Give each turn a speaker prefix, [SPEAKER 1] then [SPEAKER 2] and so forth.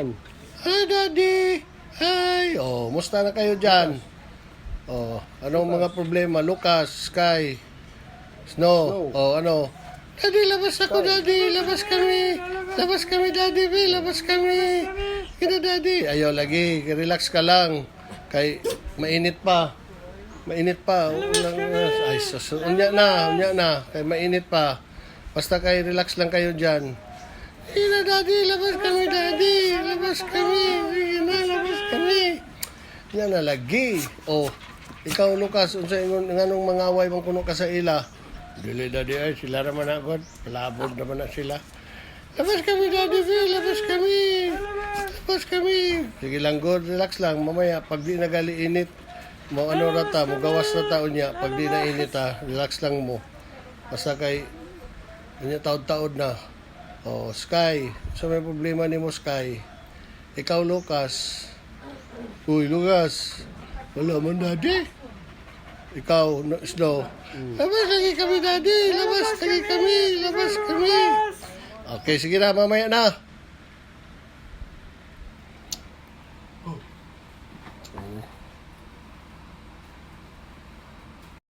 [SPEAKER 1] Yan.
[SPEAKER 2] Hi, Daddy! Hi! Oh, musta na kayo dyan? Oh, anong mga problema? Lucas, Sky, Snow,
[SPEAKER 1] Snow.
[SPEAKER 2] oh, ano? Daddy, labas ako, Daddy! Labas kami! Labas kami, Daddy! Be, labas kami! Kina, Daddy! Ayaw lagi, relax ka lang. Kay, mainit pa. Mainit pa. Ulang, ay, sus, unya na, unya na. Kay mainit pa. Basta kay relax lang kayo dyan. Sige daddy, labas kami, daddy. Labas kami. Sige na, labas kami. Yan na lagi. Oh, ikaw, Lucas, unsa ingon nganong mangaway mong kuno ka sa ila? Dili, daddy, ay, sila naman na god. Palabog naman na sila. Labas kami, daddy, Phil. Labas kami. Labas kami. Sige lang, god. Relax lang. Mamaya, pag di nagali init, mo ano rata, mo gawas na taon niya. Pag di na init, ha, relax lang mo. Basta kay, kanya taod-taod na. Oh, Sky. So may problema ni mo, Sky. Ikaw, Lucas. Uy, Lucas. Wala man, daddy. Ikaw, no, Snow. Labas lagi kami, daddy. Labas lagi kami. Labas kami. Okay, sige na. Mamaya na. Oh.